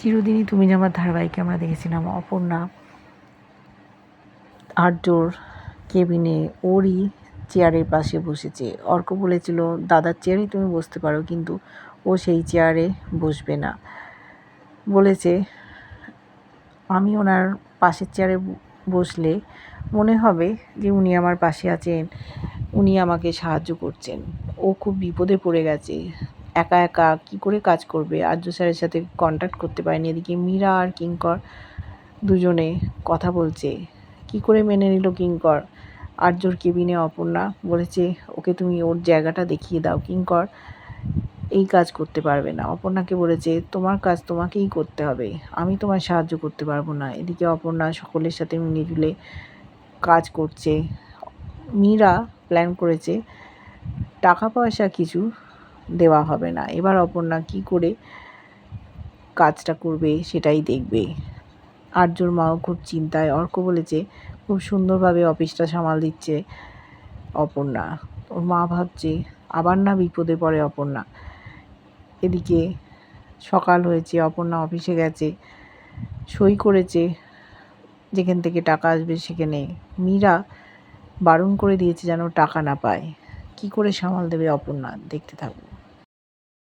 চিরদিনই তুমি আমার ধারাবাহিকে আমরা দেখেছিলাম অপর্ণা, আর্যর কেবিনে ওরই চেয়ারের পাশে বসেছে। অর্ক বলেছিল, দাদার চেয়ারেই তুমি বসতে পারো, কিন্তু ও সেই চেয়ারে বসবে না। বলেছে, আমি ওনার পাশের চেয়ারে বসলে মনে হবে যে উনি আমার পাশে আছেন, উনি আমাকে সাহায্য করছেন। ও খুব বিপদে পড়ে গেছে। একা একা কি করে কাজ করবে? আর্য স্যারের সাথে কন্ট্যাক্ট করতে পারেনি। এদিকে মীরা আর কিঙ্কর দুজনে কথা বলছে। কি করে মেনে নিল কিঙ্কর? আর্যর কেবিনে অপর্ণা বলেছে, ওকে তুমি ওর জায়গাটা দেখিয়ে দাও। কিঙ্কর এই কাজ করতে পারবে না। অপর্ণাকে বলেছে, তোমার কাজ তোমাকেই করতে হবে। আমি তোমার সাহায্য করতে পারব না। এদিকে অপর্ণা সকলের সাথে মিলেজুলে কাজ করছে। মীরা প্ল্যান করেছে টাকা পয়সা কিছু দেওয়া হবে না। এবার অপর্ণা কি করে কাজটা করবে সেটাই দেখবে। আর্যর মাও খুব চিন্তায়। অর্ক বলেছে, খুব সুন্দরভাবে অফিসটা সামাল দিচ্ছে অপর্ণা। ওর মা ভাবছে, আবার না বিপদে পড়ে অপর্ণা। এদিকে সকাল হয়েছে, অপর্ণা অফিসে গেছে, সই করেছে, যেখান থেকে টাকা আসবে সেখানে। মীরা বারণ করে দিয়েছে যেন টাকা না পায়। কি করে সামাল দেবে অপর্ণা? দেখতে থাকুন।